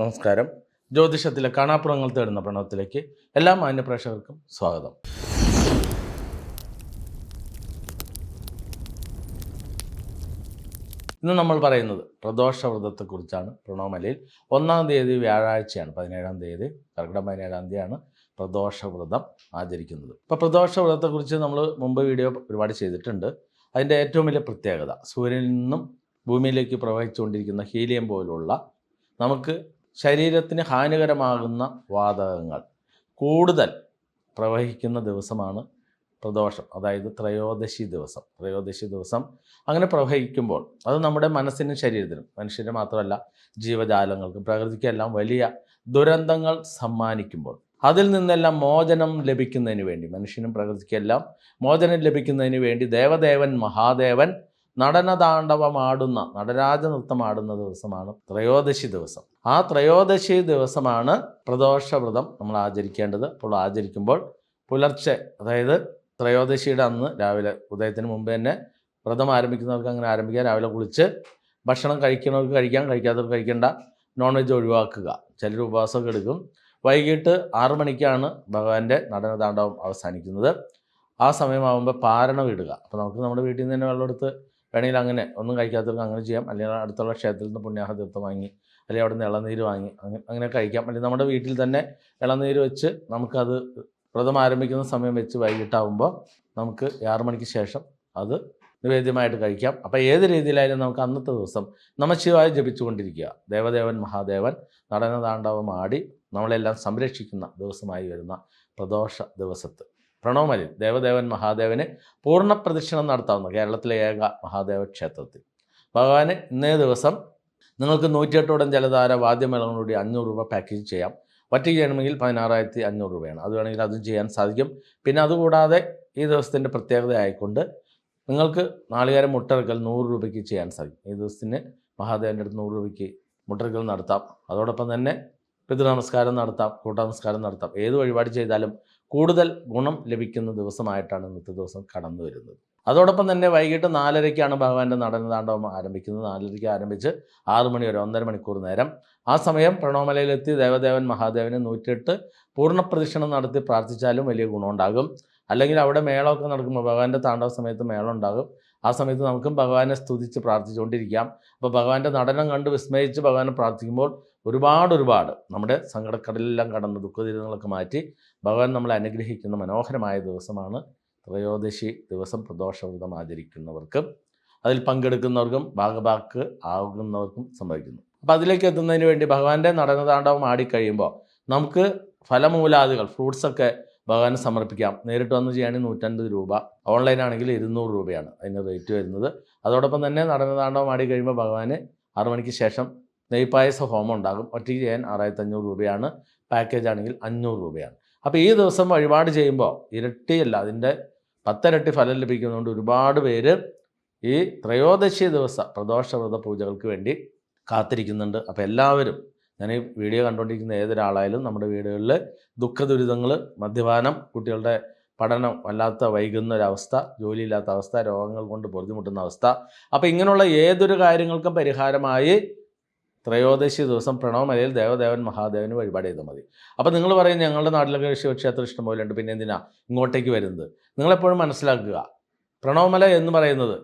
നമസ്കാരം. ജ്യോതിഷത്തിലെ കാണാപ്പുറങ്ങൾ തേടുന്ന പ്രണവത്തിലേക്ക് എല്ലാ മാന്യപ്രേക്ഷകർക്കും സ്വാഗതം. ഇന്ന് നമ്മൾ പറയുന്നത് പ്രദോഷ വ്രതത്തെക്കുറിച്ചാണ് പ്രണവമലയിൽ ഒന്നാം തീയതി വ്യാഴാഴ്ചയാണ്. പതിനേഴാം തീയതി കർക്കിടം പതിനേഴാം തീയതിയാണ് പ്രദോഷ വ്രതം ആചരിക്കുന്നത്. ഇപ്പോൾ പ്രദോഷ വ്രതത്തെക്കുറിച്ച് നമ്മൾ മുമ്പ് വീഡിയോ ഒരുപാട് ചെയ്തിട്ടുണ്ട്. അതിന്റെ ഏറ്റവും വലിയ പ്രത്യേകത സൂര്യനിൽ നിന്നും ഭൂമിയിലേക്ക് പ്രവഹിച്ചുകൊണ്ടിരിക്കുന്ന ഹീലിയം പോലുള്ള നമുക്ക് ശരീരത്തിന് ഹാനികരമാകുന്ന വാതകങ്ങൾ കൂടുതൽ പ്രവഹിക്കുന്ന ദിവസമാണ് പ്രദോഷം അതായത് ത്രയോദശി ദിവസം. ത്രയോദശി ദിവസം അങ്ങനെ പ്രവഹിക്കുമ്പോൾ അത് നമ്മുടെ മനസ്സിനും ശരീരത്തിനും മനുഷ്യന് മാത്രമല്ല ജീവജാലങ്ങൾക്കും പ്രകൃതിക്കെല്ലാം വലിയ ദുരന്തങ്ങൾ സമ്മാനിക്കുമ്പോൾ. അതിൽ നിന്നെല്ലാം മോചനം ലഭിക്കുന്നതിന് വേണ്ടി മനുഷ്യനും പ്രകൃതിക്കെല്ലാം മോചനം ലഭിക്കുന്നതിന് വേണ്ടി ദേവദേവൻ മഹാദേവൻ നടനതാണ്ഡവമാടുന്ന നടരാജ നൃത്തം ആടുന്ന ദിവസമാണ് ത്രയോദശി ദിവസം. ആ ത്രയോദശി ദിവസമാണ് പ്രദോഷവ്രതം നമ്മൾ ആചരിക്കേണ്ടത്. അപ്പോൾ ആചരിക്കുമ്പോൾ പുലർച്ചെ അതായത് ത്രയോദശിയുടെ അന്ന് രാവിലെ ഉദയത്തിന് മുമ്പ് തന്നെ വ്രതം ആരംഭിക്കുന്നവർക്ക് അങ്ങനെ ആരംഭിക്കാം രാവിലെ കുളിച്ച് ഭക്ഷണം കഴിക്കുന്നവർക്ക് കഴിക്കാം കഴിക്കാത്തവർക്ക് കഴിക്കേണ്ട. നോൺ വെജ് ഒഴിവാക്കുക. ചിലർ ഉപവാസമൊക്കെ എടുക്കും. വൈകിട്ട് ആറു മണിക്കാണ് ഭഗവാന്റെ നടനതാണ്ഡവം അവസാനിക്കുന്നത്. ആ സമയമാകുമ്പോൾ പാരണം ഇടുക അപ്പോൾ നമുക്ക് നമ്മുടെ വീട്ടിൽ നിന്ന് തന്നെ വെള്ളം എടുത്ത് വേണമെങ്കിൽ അങ്ങനെ ഒന്നും കഴിക്കാത്തവർക്ക് അങ്ങനെ ചെയ്യാം. അല്ലെങ്കിൽ അടുത്തുള്ള ക്ഷേത്രത്തിൽ നിന്ന് പുണ്യാഹ തീർത്ഥം വാങ്ങി അല്ലെങ്കിൽ അവിടെ നിന്ന് ഇളനീര് വാങ്ങി അങ്ങനെ അങ്ങനെ കഴിക്കാം. അല്ലെങ്കിൽ നമ്മുടെ വീട്ടിൽ തന്നെ ഇളനീര് വെച്ച് നമുക്കത് വ്രതം ആരംഭിക്കുന്ന സമയം വെച്ച് വൈകിട്ടാവുമ്പോൾ നമുക്ക് ആറു മണിക്ക് ശേഷം അത് നിവേദ്യമായിട്ട് കഴിക്കാം. അപ്പോൾ ഏത് രീതിയിലായാലും നമുക്ക് അന്നത്തെ ദിവസം നമശിവായി ജപിച്ചുകൊണ്ടിരിക്കുക. ദേവദേവൻ മഹാദേവൻ നടനതാണ്ഡവം ആടി നമ്മളെല്ലാം സംരക്ഷിക്കുന്ന ദിവസമായി വരുന്ന പ്രദോഷ ദിവസത്ത്. പ്രണവമലിൽ ദേവദേവൻ മഹാദേവന് പൂർണ പ്രദക്ഷിണം നടത്താവുന്ന കേരളത്തിലെ ഏക മഹാദേവ ക്ഷേത്രത്തിൽ. ഭഗവാന് ഇന്നേ ദിവസം നിങ്ങൾക്ക് നൂറ്റിയെട്ടോടം ജലധാര വാദ്യമേളങ്ങളോടെ അഞ്ഞൂറ് രൂപ പാക്കേജ് ചെയ്യാം. ഒറ്റയ്ക്ക് ചെയ്യണമെങ്കിൽ പതിനാറായിരത്തി അഞ്ഞൂറ് രൂപയാണ്. അത് വേണമെങ്കിൽ അതും ചെയ്യാൻ സാധിക്കും. പിന്നെ അതുകൂടാതെ ഈ ദിവസത്തിന്റെ പ്രത്യേകത ആയിക്കൊണ്ട് നിങ്ങൾക്ക് നാളികേരം മുട്ടറക്കൽ നൂറ് രൂപയ്ക്ക് ചെയ്യാൻ സാധിക്കും. ഈ ദിവസത്തിന് മഹാദേവന്റെ അടുത്ത് നൂറ് രൂപയ്ക്ക് മുട്ടറക്കൽ നടത്താം. അതോടൊപ്പം തന്നെ പിതൃനമസ്കാരം നടത്താം കൂട്ടനമസ്കാരം നടത്താം. ഏത് വഴിപാട് ചെയ്താലും കൂടുതൽ ഗുണം ലഭിക്കുന്ന ദിവസമായിട്ടാണ് ഇന്നത്തെ ദിവസം കടന്നു വരുന്നത്. അതോടൊപ്പം തന്നെ വൈകിട്ട് നാലരയ്ക്കാണ് ഭഗവാന്റെ നടനതാണ്ഡവം ആരംഭിക്കുന്നത്. നാലരയ്ക്ക് ആരംഭിച്ച് ആറ് മണി വരെ ഒന്നര മണിക്കൂർ നേരം. ആ സമയം പ്രണവമലയിലെത്തി ദേവദേവൻ മഹാദേവന് നൂറ്റെട്ട് പൂർണ പ്രദക്ഷിണം നടത്തി പ്രാർത്ഥിച്ചാലും വലിയ ഗുണമുണ്ടാകും. അല്ലെങ്കിൽ അവിടെ മേളമൊക്കെ നടക്കുമ്പോൾ ഭഗവാന്റെ താണ്ടവ സമയത്ത് മേളം ഉണ്ടാകും ആ സമയത്ത് നമുക്കും ഭഗവാനെ സ്തുതിച്ച് പ്രാർത്ഥിച്ചുകൊണ്ടിരിക്കാം. അപ്പോൾ ഭഗവാന്റെ നടനം കണ്ട് വിസ്മയിച്ച് ഭഗവാനെ പ്രാർത്ഥിക്കുമ്പോൾ ഒരുപാട് ഒരുപാട് നമ്മുടെ സങ്കടക്കടലെല്ലാം കടന്ന് ദുഃഖദുരിതങ്ങളൊക്കെ മാറ്റി ഭഗവാൻ നമ്മളെ അനുഗ്രഹിക്കുന്ന മനോഹരമായ ദിവസമാണ് ത്രയോദശി ദിവസം പ്രദോഷവ്രതം ആചരിക്കുന്നവർക്കും അതിൽ പങ്കെടുക്കുന്നവർക്കും ഭാഗഭാക്ക് ആകുന്നവർക്കും സംഭവിക്കുന്നു. അപ്പോൾ അതിലേക്ക് എത്തുന്നതിന് വേണ്ടി ഭഗവാന്റെ നടനതാണ്ഡവം ആടിക്കഴിയുമ്പോൾ നമുക്ക് ഫലമൂലാദികൾ ഫ്രൂട്ട്സൊക്കെ ഭഗവാന് സമർപ്പിക്കാം. നേരിട്ട് വന്ന് ചെയ്യുകയാണെങ്കിൽ നൂറ്റൻപത് രൂപ ഓൺലൈൻ ആണെങ്കിൽ ഇരുന്നൂറ് രൂപയാണ് അതിന് റേറ്റ് വരുന്നത്. അതോടൊപ്പം തന്നെ നടനതാണ്ഡവം ആടി കഴിയുമ്പോൾ ഭഗവാന് ആറുമണിക്ക് ശേഷം നെയ്പായസ ഹോമം ഉണ്ടാകും ഒറ്റയ്ക്ക് ചെയ്യാൻ ആറായിരത്തി അഞ്ഞൂറ് രൂപയാണ്. പാക്കേജ് ആണെങ്കിൽ അഞ്ഞൂറ് രൂപയാണ്. അപ്പോൾ ഈ ദിവസം വഴിപാട് ചെയ്യുമ്പോൾ ഇരട്ടിയല്ല അതിന്റെ പത്തിരട്ടി ഫലം ലഭിക്കുന്നതുകൊണ്ട് ഒരുപാട് പേര് ഈ ത്രയോദശി ദിവസ പ്രദോഷവ്രത പൂജകൾക്ക് വേണ്ടി കാത്തിരിക്കുന്നുണ്ട്. അപ്പോൾ എല്ലാവരും ഞാൻ ഈ വീഡിയോ കണ്ടുകൊണ്ടിരിക്കുന്ന ഏതൊരാളായാലും നമ്മുടെ വീടുകളിൽ ദുഃഖ ദുരിതങ്ങൾ മദ്യപാനം കുട്ടികളുടെ പഠനം വല്ലാത്ത വൈകുന്ന ഒരവസ്ഥ ജോലിയില്ലാത്ത അവസ്ഥ രോഗങ്ങൾ കൊണ്ട് പൊറുതിമുട്ടുന്ന അവസ്ഥ. അപ്പോൾ ഇങ്ങനെയുള്ള ഏതൊരു കാര്യങ്ങൾക്കും പരിഹാരമായി ത്രയോദശി ദിവസം പ്രണവമലയിൽ ദേവദേവൻ മഹാദേവന് വഴിപാട് ചെയ്താൽ മതി. അപ്പോൾ നിങ്ങൾ പറയും ഞങ്ങളുടെ നാട്ടിലൊക്കെ ശിവക്ഷേത്രം ഇഷ്ടം പോലെ ഉണ്ട്. പിന്നെ എന്തിനാ? ഇങ്ങോട്ടേക്ക് വരുന്നത്. നിങ്ങളെപ്പോഴും മനസ്സിലാക്കുക. പ്രണവമല എന്ന് പറയുന്നത്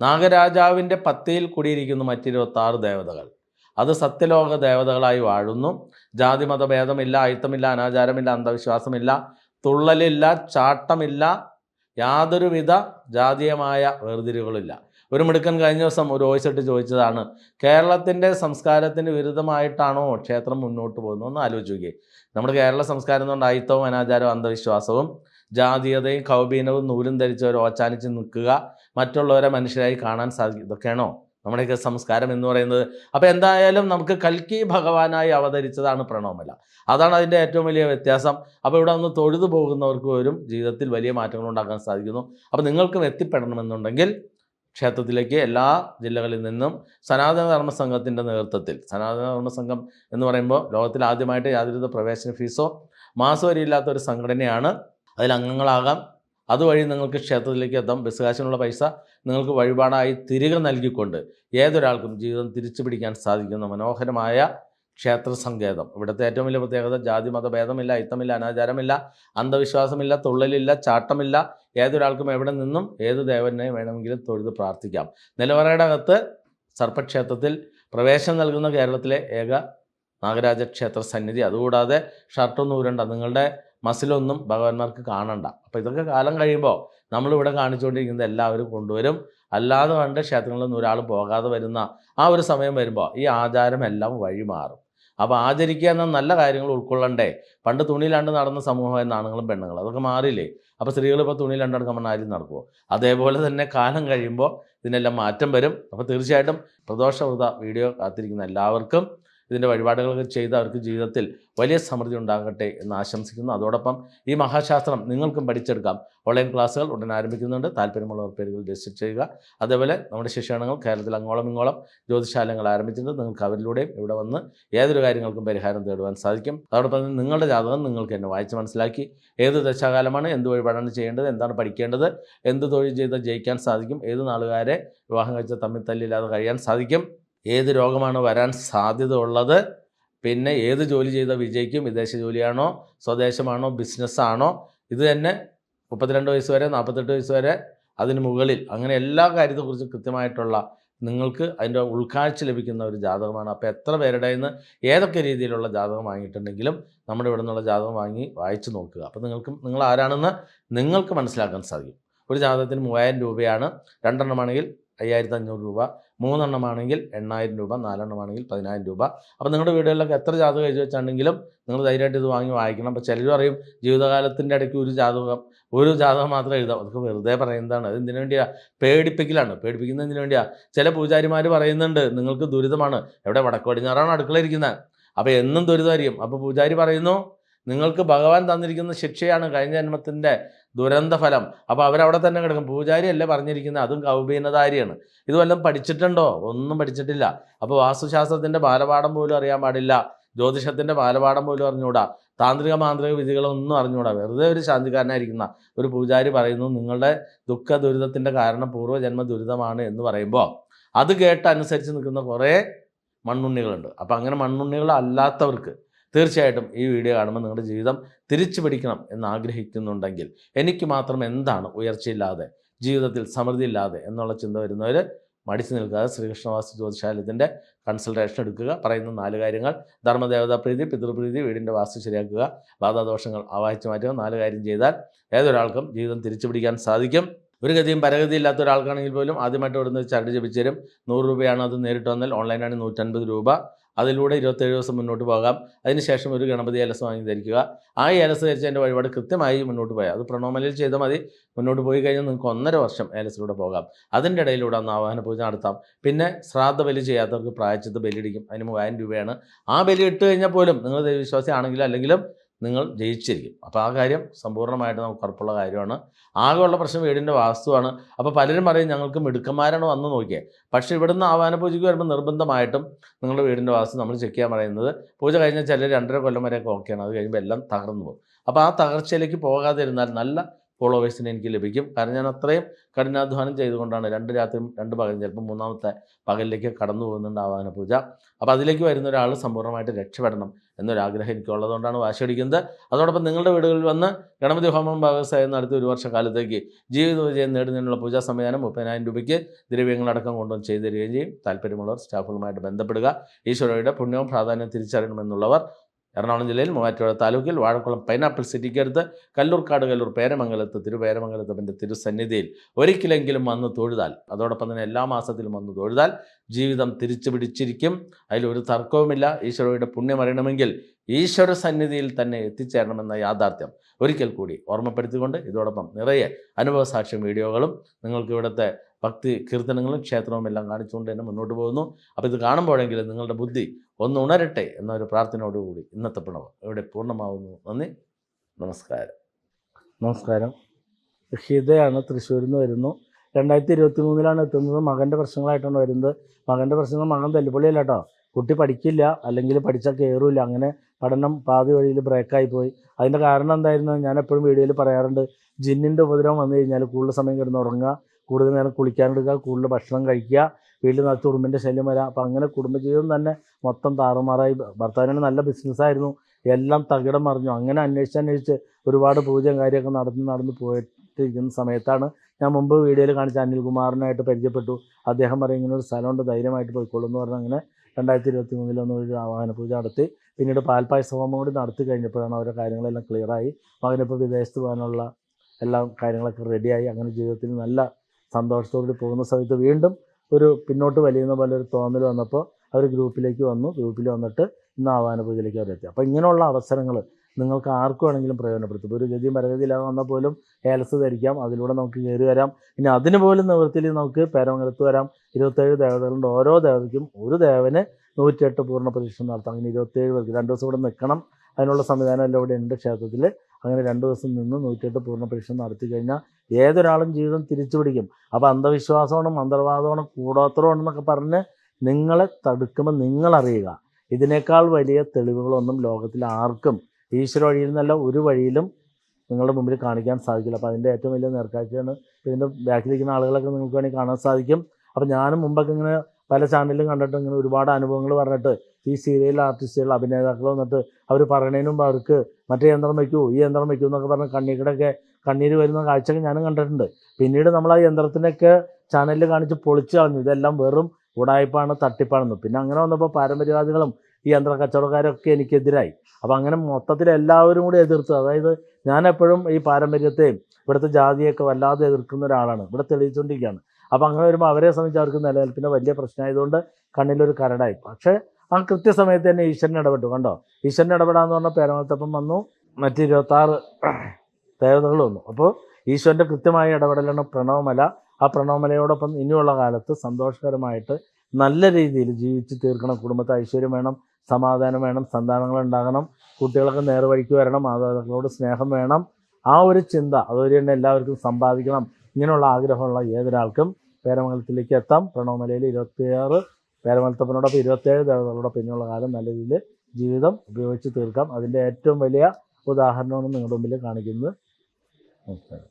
നാഗരാജാവിന്റെ പത്തിയിൽ കൂടിയിരിക്കുന്നു മറ്റിരുപത്താറ് ദേവതകൾ. അത് സത്യലോക ദേവതകളായി വാഴുന്നു. ജാതി മതഭേദമില്ല അയിത്തമില്ല അനാചാരമില്ല അന്ധവിശ്വാസമില്ല തുള്ളലില്ല ചാട്ടമില്ല യാതൊരുവിധ ജാതീയമായ വേർതിരിവുകളില്ല. ഒരു മിടുക്കൻ കഴിഞ്ഞ ദിവസം ഒരു വോയിസ് ഇട്ട് ചോദിച്ചതാണ് കേരളത്തിന്റെ സംസ്കാരത്തിന് വിരുദ്ധമായിട്ടാണോ ക്ഷേത്രം മുന്നോട്ട് പോകുന്നത്? ഒന്ന് ആലോചിച്ച് നോക്കിയേ. നമ്മുടെ കേരള സംസ്കാരം കൊണ്ട് അയിത്തവും അനാചാരവും അന്ധവിശ്വാസവും ജാതീയതയും കൗപീനവും നൂലും ധരിച്ചവർ ഓച്ചാനിച്ച് നിൽക്കുക മറ്റുള്ളവരെ മനുഷ്യരായി കാണാൻ സാധിക്കും. ഇതൊക്കെയാണോ നമ്മുടെയൊക്കെ സംസ്കാരം എന്ന് പറയുന്നത്? അപ്പോൾ എന്തായാലും നമുക്ക് കൽക്കി ഭഗവാനായി അവതരിച്ചതാണ് പ്രണവമല അതാണ് അതിന്റെ ഏറ്റവും വലിയ വ്യത്യാസം. അപ്പോൾ ഇവിടെ ഒന്ന് തൊഴുതു പോകുന്നവർക്ക് പോലും ജീവിതത്തിൽ വലിയ മാറ്റങ്ങൾ ഉണ്ടാക്കാൻ സാധിക്കുന്നു. അപ്പോൾ നിങ്ങൾക്കും എത്തിപ്പെടണമെന്നുണ്ടെങ്കിൽ ക്ഷേത്രത്തിലേക്ക് എല്ലാ ജില്ലകളിൽ നിന്നും സനാതന ധർമ്മ സംഘത്തിന്റെ നേതൃത്വത്തിൽ. സനാതന ധർമ്മ സംഘം എന്ന് പറയുമ്പോൾ ലോകത്തിൽ ആദ്യമായിട്ട് യാതൊരുവിധ പ്രവേശന ഫീസോ മാസവരിയില്ലാത്ത ഒരു സംഘടനയാണ്. അതിൽ അംഗങ്ങളാകാം. അതുവഴി നിങ്ങൾക്ക് ക്ഷേത്രത്തിലേക്ക് എത്താം. ബസ് കാശിനുള്ള പൈസ നിങ്ങൾക്ക് വഴിപാടായി തിരികെ നൽകിക്കൊണ്ട് ഏതൊരാൾക്കും ജീവിതം തിരിച്ചു പിടിക്കാൻ സാധിക്കുന്ന മനോഹരമായ ക്ഷേത്ര സങ്കേതം. ഇവിടുത്തെ ഏറ്റവും വലിയ പ്രത്യേകത ജാതി മതഭേദമില്ല ഐത്തമില്ല അനാചാരമില്ല അന്ധവിശ്വാസമില്ല തുള്ളലില്ല ചാട്ടമില്ല. ഏതൊരാൾക്കും എവിടെ നിന്നും ഏത് ദേവനെ വേണമെങ്കിലും തൊഴുത് പ്രാർത്ഥിക്കാം. നിലവറയുടെ അകത്ത് സർപ്പക്ഷേത്രത്തിൽ പ്രവേശനം നൽകുന്ന കേരളത്തിലെ ഏക നാഗരാജ ക്ഷേത്ര സന്നിധി. അതുകൂടാതെ ഷർട്ടൊന്നും ഊരണ്ട നിങ്ങളുടെ മസിലൊന്നും ഭഗവാന്മാർക്ക് കാണണ്ട. അപ്പോൾ ഇതൊക്കെ കാലം കഴിയുമ്പോൾ നമ്മളിവിടെ കാണിച്ചുകൊണ്ടിരിക്കുന്നത് എല്ലാവരും കൊണ്ടുവരും. അല്ലാതെ കണ്ട് ക്ഷേത്രങ്ങളിൽ നിന്ന് ഒരാൾ പോകാതെ വരുന്ന ആ ഒരു സമയം വരുമ്പോൾ ഈ ആചാരമെല്ലാം വഴിമാറും. അപ്പോൾ ആചരിക്കുക എന്ന നല്ല കാര്യങ്ങൾ ഉൾക്കൊള്ളണ്ടേ? പണ്ട് തുണിയിലാണ്ട് നടന്ന സമൂഹമായിരുന്നു ആണുങ്ങളും പെണ്ണുങ്ങളും. അതൊക്കെ മാറിയില്ലേ? അപ്പോൾ സ്ത്രീകൾ ഇപ്പോൾ തുണിയിലാണ്ട് നടക്കുമ്പോൾ ആരും നടക്കുമോ അതേപോലെ തന്നെ കാലം കഴിയുമ്പോൾ ഇതിനെല്ലാം മാറ്റം വരും. അപ്പോൾ തീർച്ചയായിട്ടും പ്രദോഷവൃത വീഡിയോ കാത്തിരിക്കുന്ന എല്ലാവർക്കും ഇതിന്റെ വഴിപാടുകളൊക്കെ ചെയ്ത് അവർക്ക് ജീവിതത്തിൽ വലിയ സമൃദ്ധി ഉണ്ടാകട്ടെ എന്ന് ആശംസിക്കുന്നു. അതോടൊപ്പം ഈ മഹാശാസ്ത്രം നിങ്ങൾക്കും പഠിച്ചെടുക്കാം. ഓൺലൈൻ ക്ലാസ്സുകൾ ഉടൻ ആരംഭിക്കുന്നുണ്ട്. താല്പര്യമുള്ളവർ പേരുകൾ രജിസ്റ്റർ ചെയ്യുക. അതേപോലെ നമ്മുടെ ശിക്ഷണങ്ങൾ കേരളത്തിൽ അങ്ങോളം ഇങ്ങോളം ജ്യോതിശാലങ്ങൾ ആരംഭിച്ചിട്ടുണ്ട്. നിങ്ങൾക്ക് അവരിലൂടെയും ഇവിടെ വന്ന് ഏതൊരു കാര്യങ്ങൾക്കും പരിഹാരം തേടുവാൻ സാധിക്കും. അതോടൊപ്പം നിങ്ങളുടെ ജാതകം നിങ്ങൾക്ക് എന്നെ വായിച്ച് മനസ്സിലാക്കി. ഏത് ദശാകാലമാണ്? എന്ത് വഴിപാടാണ് ചെയ്യേണ്ടത്? എന്താണ് പഠിക്കേണ്ടത്? എന്ത് തൊഴിൽ ചെയ്താൽ ജയിക്കാൻ സാധിക്കും? ഏത് നാളുകാരെ വിവാഹം കഴിച്ച തമ്മിൽ തല്ലില്ലാതെ കഴിയാൻ സാധിക്കും? ഏത് രോഗമാണ് വരാൻ സാധ്യത ഉള്ളത് പിന്നെ ഏത് ജോലി ചെയ്ത വിജയിക്കും വിദേശ ജോലിയാണോ സ്വദേശമാണോ ബിസിനസ്സാണോ ഇത് തന്നെ മുപ്പത്തിരണ്ട് വയസ്സ് വരെ നാൽപ്പത്തെട്ട് വയസ്സ് വരെ അതിന് മുകളിൽ. അങ്ങനെ എല്ലാ കാര്യത്തെക്കുറിച്ചും കൃത്യമായിട്ടുള്ള നിങ്ങൾക്ക് അതിന്റെ ഉൾക്കാഴ്ച ലഭിക്കുന്ന ഒരു ജാതകമാണ്. അപ്പോൾ എത്ര പേരുടെ ഏതൊക്കെ രീതിയിലുള്ള ജാതകം വാങ്ങിയിട്ടുണ്ടെങ്കിലും നമ്മുടെ ഇവിടെ നിന്നുള്ള ജാതകം വാങ്ങി വായിച്ചു നോക്കുക. അപ്പോൾ നിങ്ങൾക്ക് നിങ്ങൾ ആരാണെന്ന് നിങ്ങൾക്ക് മനസ്സിലാക്കാൻ സാധിക്കും. ഒരു ജാതകത്തിന് മൂവായിരം രൂപയാണ്. രണ്ടെണ്ണമാണെങ്കിൽ അയ്യായിരത്തി അഞ്ഞൂറ് രൂപ. മൂന്നെണ്ണമാണെങ്കിൽ എണ്ണായിരം രൂപ നാലെണ്ണമാണെങ്കിൽ പതിനായിരം രൂപ. അപ്പോൾ നിങ്ങളുടെ വീടുകളിലൊക്കെ എത്ര ജാതകം എഴുതി വെച്ചാണെങ്കിലും നിങ്ങൾ ധൈര്യമായിട്ട് ഇത് വാങ്ങി വായിക്കണം. അപ്പോൾ ചിലർ പറയും ജീവിതകാലത്തിന്റെ ഇടയ്ക്ക് ഒരു ജാതകം ഒരു ജാതകം മാത്രം എഴുതാം. അതൊക്കെ വെറുതെ പറയുന്നതാണ്. അത് എന്തിനു വേണ്ടിയാ? പേടിപ്പിക്കലാണ്. എന്തിനു വേണ്ടിയാ. ചില പൂജാരിമാർ പറയുന്നുണ്ട് നിങ്ങൾക്ക് ദുരിതമാണ്. എവിടെ വടക്കു പടിഞ്ഞാറാണ് അടുക്കള അപ്പോൾ എന്നും ദുരിതമായിരിക്കും. അപ്പോൾ പൂജാരി പറയുന്നു നിങ്ങൾക്ക് ഭഗവാൻ തന്നിരിക്കുന്ന ശിക്ഷയാണ് കഴിഞ്ഞ ജന്മത്തിന്റെ ദുരന്തഫലം. അപ്പോൾ അവരവിടെ തന്നെ കിടക്കും. പൂജാരി അല്ലേ പറഞ്ഞിരിക്കുന്നത് അതും കൗപീനധാരിയാണ്. ഇത് വല്ലതും പഠിച്ചിട്ടുണ്ടോ? ഒന്നും പഠിച്ചിട്ടില്ല. അപ്പോൾ വാസ്തുശാസ്ത്രത്തിന്റെ ബാലപാഠം പോലും അറിയാൻ പാടില്ല. ജ്യോതിഷത്തിന്റെ ബാലപാഠം പോലും അറിഞ്ഞുകൂടാ. താന്ത്രിക മാന്ത്രിക വിധികളൊന്നും അറിഞ്ഞുകൂടാ. വെറുതെ ഒരു ശാന്തിക്കാരനായിരിക്കുന്ന ഒരു പൂജാരി പറയുന്നു നിങ്ങളുടെ ദുഃഖ ദുരിതത്തിന്റെ കാരണം പൂർവജന്മ ദുരിതമാണ് എന്ന് പറയുമ്പോൾ അത് കേട്ട് അനുസരിച്ച് നിൽക്കുന്ന കുറേ മണ്ണുണ്ണികളുണ്ട്. അപ്പോൾ അങ്ങനെ മണ്ണുണ്ണികൾ അല്ലാത്തവർക്ക് തീർച്ചയായിട്ടും ഈ വീഡിയോ കാണുമ്പോൾ നിങ്ങളുടെ ജീവിതം തിരിച്ചു പിടിക്കണം എന്ന് ആഗ്രഹിക്കുന്നുണ്ടെങ്കിൽ എനിക്ക് മാത്രം എന്താണ് ഉയർച്ചയില്ലാതെ ജീവിതത്തിൽ സമൃദ്ധി ഇല്ലാതെ എന്നുള്ള ചിന്ത വരുന്നവർ മടിച്ചു നിൽക്കാതെ ശ്രീകൃഷ്ണവാസു ജ്യോതിശാലയത്തിന്റെ കൺസൾട്ടേഷൻ എടുക്കുക. പറയുന്ന നാല് കാര്യങ്ങൾ. ധർമ്മദേവതാ പ്രീതി പിതൃപ്രീതി വീടിന്റെ വാസ്തു ശരിയാക്കുക ബാധാദോഷങ്ങൾ ആവാഹിച്ച് മാറ്റുക നാല് കാര്യം ചെയ്താൽ ഏതൊരാൾക്കും ജീവിതം തിരിച്ചു പിടിക്കാൻ സാധിക്കും. ഒരു ഗതിയും പരഗതി ഇല്ലാത്ത ഒരാൾക്കാണെങ്കിൽ പോലും ആദ്യമായിട്ട് ഇവിടുന്ന് ചരട് ജപിച്ചു തരും. നൂറ് രൂപയാണ് അത് നേരിട്ട് വന്നാൽ. ഓൺലൈനാണ് നൂറ്റൻപത് രൂപ. അതിലൂടെ ഇരുപത്തേഴ് ദിവസം മുന്നോട്ട് പോകാം. അതിനുശേഷം ഒരു ഗണപതി ഏലസ് വാങ്ങി ധരിക്കുക. ആ ഏലസ് ധരിച്ച് എന്റെ വഴിപാട് കൃത്യമായി മുന്നോട്ട് പോയാൽ അത് പ്രണോമലിൽ ചെയ്താൽ മതി. മുന്നോട്ട് പോയി കഴിഞ്ഞാൽ നിങ്ങൾക്ക് ഒന്നര വർഷം ഏലസിലൂടെ പോകാം. അതിന്റെ ഇടയിലൂടെ ഒന്ന് ആവാഹന പൂജ നടത്താം. പിന്നെ ശ്രാദ്ധ ബലി ചെയ്യാത്തവർക്ക് പ്രായച്ചിത്ത് ബലിയിടിക്കും. അതിന് മൂവായിരം രൂപയാണ്. ആ ബലി ഇട്ട് കഴിഞ്ഞാൽ പോലും നിങ്ങൾ ദൈവവിശ്വാസി ആണെങ്കിലും അല്ലെങ്കിലും നിങ്ങൾ ജയിച്ചിരിക്കും. അപ്പോൾ ആ കാര്യം സമ്പൂർണമായിട്ട് നമുക്ക് ഉറപ്പുള്ള കാര്യമാണ്. ആകെയുള്ള പ്രശ്നം വീടിന്റെ വാസ്തുവാണ്. അപ്പോൾ പലരും പറയും ഞങ്ങൾക്ക് മിടുക്കന്മാരാണ് വന്ന് നോക്കിയത് പക്ഷേ ഇവിടുന്ന് ആവാന പൂജയ്ക്ക് വരുമ്പോൾ നിർബന്ധമായിട്ടും നിങ്ങളുടെ വീടിന്റെ വാസ്തു നമ്മൾ ചെക്ക് ചെയ്യാൻ പറയുന്നത് പൂജ കഴിഞ്ഞാൽ ചില രണ്ടര കൊല്ലം വരെയൊക്കെ ഓക്കെയാണ് അത് കഴിയുമ്പോൾ എല്ലാം തകർന്നു പോകും. അപ്പോൾ ആ തകർച്ചയിലേക്ക് പോകാതിരുന്നാൽ നല്ല ഫോളോവേഴ്സിനെ എനിക്ക് ലഭിക്കും. കാരണം ഞാൻ അത്രയും കഠിനാധ്വാനം ചെയ്തുകൊണ്ടാണ് രണ്ട് രാത്രിയും രണ്ട് പകലും ചിലപ്പോൾ മൂന്നാമത്തെ പകലിലേക്ക് കടന്നു പോകുന്നുണ്ട് ആവാന പൂജ. അപ്പോൾ അതിലേക്ക് വരുന്ന ഒരാൾ സമ്പൂർണമായിട്ട് രക്ഷപ്പെടണം എന്നൊരാഗ്രഹം എനിക്കുള്ളതുകൊണ്ടാണ് വാശിയടിക്കുന്നത്. അതോടൊപ്പം നിങ്ങളുടെ വീടുകളിൽ വന്ന് ഗണപതി ഹോമം ഭാഗസായം നടത്തി ഒരു വർഷക്കാലത്തേക്ക് ജീവിത വിജയം നേടുന്നതിനുള്ള പൂജാ സംവിധാനം മുപ്പതിനായിരം രൂപയ്ക്ക് ദ്രവ്യങ്ങളടക്കം കൊണ്ടുവന്ന് ചെയ്തു തരികയും ചെയ്യും. താല്പര്യമുള്ളവർ സ്റ്റാഫുകളുമായിട്ട് ബന്ധപ്പെടുക. ഈശ്വരയുടെ പുണ്യവും പ്രാധാന്യം തിരിച്ചറിയണമെന്നുള്ളവർ എറണാകുളം ജില്ലയിൽ മൂവാറ്റുപുഴ താലൂക്കിൽ വാഴക്കുളം പൈനാപ്പിൾ സിറ്റിക്കടുത്ത് കല്ലൂർക്കാട് കല്ലൂർ പേരമംഗലത്ത് തിരുപേരമംഗലത്തപ്പന്റെ തിരുസന്നിധിയിൽ ഒരിക്കലെങ്കിലും വന്ന് തൊഴുതാൽ അതോടൊപ്പം തന്നെ എല്ലാ മാസത്തിലും വന്ന് തൊഴുതാൽ ജീവിതം തിരിച്ചു പിടിച്ചിരിക്കും. അതിലൊരു തർക്കവുമില്ല. ഈശ്വരയുടെ പുണ്യം അറിയണമെങ്കിൽ ഈശ്വര സന്നിധിയിൽ തന്നെ എത്തിച്ചേരണമെന്ന യാഥാർത്ഥ്യം ഒരിക്കൽ കൂടി ഓർമ്മപ്പെടുത്തിക്കൊണ്ട് ഇതോടൊപ്പം നിറയെ അനുഭവ സാക്ഷ്യം വീഡിയോകളും നിങ്ങൾക്ക് ഇവിടുത്തെ ഭക്തി കീർത്തനങ്ങളും ക്ഷേത്രവും എല്ലാം കാണിച്ചുകൊണ്ട് തന്നെ മുന്നോട്ട് പോകുന്നു. അപ്പോൾ ഇത് കാണുമ്പോഴെങ്കിലും നിങ്ങളുടെ ബുദ്ധി ഒന്ന് ഉണരട്ടെ എന്നൊരു പ്രാർത്ഥനയോടുകൂടി ഇന്നത്തെ പിണവ് ഇവിടെ പൂർണമാവുന്നു. നന്ദി. നമസ്കാരം. നമസ്കാരം. ഹിതയാണ് തൃശ്ശൂരിൽ നിന്ന് വരുന്നു. രണ്ടായിരത്തി ഇരുപത്തി മൂന്നിലാണ് എത്തുന്നത്. മകന്റെ പ്രശ്നങ്ങളായിട്ടാണ് വരുന്നത്. മകന്റെ പ്രശ്നങ്ങൾ മകൻ തല്ലുപൊളിയല്ല കേട്ടോ. കുട്ടി പഠിക്കില്ല അല്ലെങ്കിൽ പഠിച്ചാൽ കയറില്ല അങ്ങനെ പഠനം പാതി വഴിയിൽ ബ്രേക്കായി പോയി. അതിന്റെ കാരണം എന്തായിരുന്നു? ഞാൻ എപ്പോഴും വീഡിയോയിൽ പറയാറുണ്ട്. ജിന്നിന്റെ ഉപദ്രവം വന്നു കഴിഞ്ഞാൽ കൂടുതൽ സമയം കിടന്ന് ഉറങ്ങുക. കൂടുതൽ നേരം കുളിക്കാനെടുക്കുക കൂടുതൽ ഭക്ഷണം കഴിക്കുക വീട്ടിൽ നിറച്ച് കുടുംബിന്റെ ശല്യം വരാം. അപ്പം അങ്ങനെ കുടുംബജീവിതം തന്നെ മൊത്തം താറുമാറായി. ഭർത്താവിന് നല്ല ബിസിനസ്സായിരുന്നു എല്ലാം തകിടം മറിഞ്ഞു. അങ്ങനെ അന്വേഷിച്ച് അന്വേഷിച്ച് ഒരുപാട് പൂജയും കാര്യമൊക്കെ നടന്ന് നടന്ന് പോയിട്ടിരിക്കുന്ന സമയത്താണ് ഞാൻ മുമ്പ് വീഡിയോയിൽ കാണിച്ച അനിൽകുമാറിനായിട്ട് പരിചയപ്പെട്ടു. അദ്ദേഹം പറയും ഇങ്ങനെ ഒരു സ്ഥലമുണ്ട് ധൈര്യമായിട്ട് പോയിക്കോളൂ എന്ന് പറഞ്ഞാൽ അങ്ങനെ രണ്ടായിരത്തി ഇരുപത്തി മൂന്നിൽ ഒന്ന് ഒരു ആവാഹന പൂജ നടത്തി. പിന്നീട് പാൽപ്പായസ ഹോമം കൂടി നടത്തി കഴിഞ്ഞപ്പോഴാണ് അവരുടെ കാര്യങ്ങളെല്ലാം ക്ലിയറായി മകനിപ്പോൾ വിദേശത്ത് പോകാനുള്ള എല്ലാ കാര്യങ്ങളൊക്കെ റെഡിയായി അങ്ങനെ ജീവിതത്തിൽ നല്ല സന്തോഷത്തോടുകൂടി പോകുന്ന സമയത്ത് വീണ്ടും ഒരു പിന്നോട്ട് വലിയുന്ന പോലെ ഒരു തോന്നൽ വന്നപ്പോൾ അവർ ഗ്രൂപ്പിലേക്ക് വന്നു. ഗ്രൂപ്പിൽ വന്നിട്ട് ഇന്ന് ആവാന പൂജയിലേക്ക് അവരെത്തി അപ്പോൾ ഇങ്ങനെയുള്ള അവസരങ്ങൾ നിങ്ങൾക്ക് ആർക്കും വേണമെങ്കിലും പ്രയോജനപ്പെടുത്തും. ഒരു ഗതി മരഗതിയിലാതെ വന്നാൽ പോലും ഏലസ് ധരിക്കാം അതിലൂടെ നമുക്ക് കയറി വരാം. ഇനി അതിന് പോലും നമുക്ക് പേരമംഗലത്ത് വരാം. ഇരുപത്തേഴ് ദേവതകളുണ്ട്. ഓരോ ദേവതയ്ക്കും ഒരു ദേവന് നൂറ്റിയെട്ട് പൂർണ പ്രദക്ഷിണം നടത്താം. അങ്ങനെ ഇരുപത്തേഴ് പേർക്ക് രണ്ട് ദിവസം ഇവിടെ നിൽക്കണം. അതിനുള്ള സംവിധാനം എല്ലാം ഇവിടെ ഉണ്ട് ക്ഷേത്രത്തിൽ അങ്ങനെ രണ്ട് ദിവസം നിന്ന് നൂറ്റിയെട്ട് പൂർണ പരീക്ഷ നടത്തി കഴിഞ്ഞാൽ ഏതൊരാളും ജീവിതം തിരിച്ചു പിടിക്കും അപ്പോൾ അന്ധവിശ്വാസമാണ് മന്ത്രവാദമാണ് കൂടോത്രമാണെന്നൊക്കെ പറഞ്ഞ് നിങ്ങളെ തടുക്കുമ്പോൾ നിങ്ങളറിയുക. ഇതിനേക്കാൾ വലിയ തെളിവുകളൊന്നും ലോകത്തിൽ ആർക്കും ഈശ്വര വഴിയിൽ നിന്നല്ല ഒരു വഴിയിലും നിങ്ങളുടെ മുമ്പിൽ കാണിക്കാൻ സാധിക്കില്ല. അപ്പോൾ അതിന്റെ ഏറ്റവും വലിയ നേർക്കാഴ്ചയാണ് ഇതിന്റെ ബാക്കിലിരിക്കുന്ന ആളുകളൊക്കെ നിങ്ങൾക്ക് വേണമെങ്കിൽ കാണാൻ സാധിക്കും. അപ്പോൾ ഞാനും മുമ്പൊക്കെ ഇങ്ങനെ പല ചാനലിലും കണ്ടിട്ട് ഇങ്ങനെ ഒരുപാട് അനുഭവങ്ങൾ പറഞ്ഞിട്ട് ഈ സീരിയൽ ആർട്ടിസ്റ്റുകൾ അഭിനേതാക്കൾ വന്നിട്ട് അവർ പറയണേനും അവർക്ക് മറ്റേ യന്ത്രം വയ്ക്കൂ ഈ യന്ത്രം വയ്ക്കൂ എന്നൊക്കെ പറഞ്ഞ് കണ്ണീരുടെയൊക്കെ കണ്ണീര് വരുന്ന കാഴ്ചയൊക്കെ ഞാനും കണ്ടിട്ടുണ്ട്. പിന്നീട് നമ്മൾ ആ യന്ത്രത്തിനൊക്കെ ചാനലിൽ കാണിച്ച് പൊളിച്ചു കളഞ്ഞു. ഇതെല്ലാം വെറും ഉടായ്പാണ് തട്ടിപ്പാണെന്ന്. പിന്നെ അങ്ങനെ വന്നപ്പോൾ പാരമ്പര്യവാദികളും ഈ യന്ത്ര കച്ചവടക്കാരൊക്കെ എനിക്കെതിരായി. അപ്പോൾ അങ്ങനെ മൊത്തത്തിൽ എല്ലാവരും കൂടി എതിർത്തു. അതായത് ഞാനെപ്പോഴും ഈ പാരമ്പര്യത്തെയും ഇവിടുത്തെ ജാതിയൊക്കെ വല്ലാതെ എതിർക്കുന്ന ഒരാളാണ്. ഇവിടെ തെളിയിച്ചുകൊണ്ടിരിക്കുകയാണ്. അപ്പോൾ അങ്ങനെ വരുമ്പോൾ അവരെ സംബന്ധിച്ച് അവർക്ക് നിലനിൽപ്പിന് വലിയ പ്രശ്നമായതുകൊണ്ട് കണ്ണിലൊരു കരടായി. പക്ഷേ ആ കൃത്യസമയത്ത് തന്നെ ഈശ്വരൻ ഇടപെട്ടു. കണ്ടോ? ഈശ്വരൻ ഇടപെടാന്ന് പറഞ്ഞാൽ പേരമത്തപ്പം വന്നു. മറ്റ് ഇരുപത്താറ് ദേവതകൾ വന്നു. അപ്പോൾ ഈശ്വരന്റെ കൃത്യമായ ഇടപെടലാണ് പ്രണവമല. ആ പ്രണവമലയോടൊപ്പം ഇനിയുള്ള കാലത്ത് സന്തോഷകരമായിട്ട് നല്ല രീതിയിൽ ജീവിച്ച് തീർക്കണം. കുടുംബത്തെ ഐശ്വര്യം വേണം സമാധാനം വേണം സന്താനങ്ങൾ ഉണ്ടാകണം കുട്ടികളൊക്കെ നേർവഴിക്ക് വരണം മാതാപിതാക്കളോട് സ്നേഹം വേണം. ആ ഒരു ചിന്ത അതുവരെ തന്നെ എല്ലാവർക്കും സമ്പാദിക്കണം. ഇങ്ങനെയുള്ള ആഗ്രഹമുള്ള ഏതൊരാൾക്കും പേരമംഗലത്തിലേക്ക് എത്താം. പ്രണവമലയിൽ ഇരുപത്തിയാറ് പേരമംഗലത്തപ്പനോടൊപ്പം ഇരുപത്തേഴ് ദേവതകളോടൊപ്പം ഇനിയുള്ള കാലം നല്ല രീതിയിൽ ജീവിതം ഉപയോഗിച്ച് തീർക്കാം. അതിന്റെ ഏറ്റവും വലിയ ഉദാഹരണമാണ് നിങ്ങളുടെ മുമ്പിൽ കാണിക്കുന്നത്. നമസ്കാരം.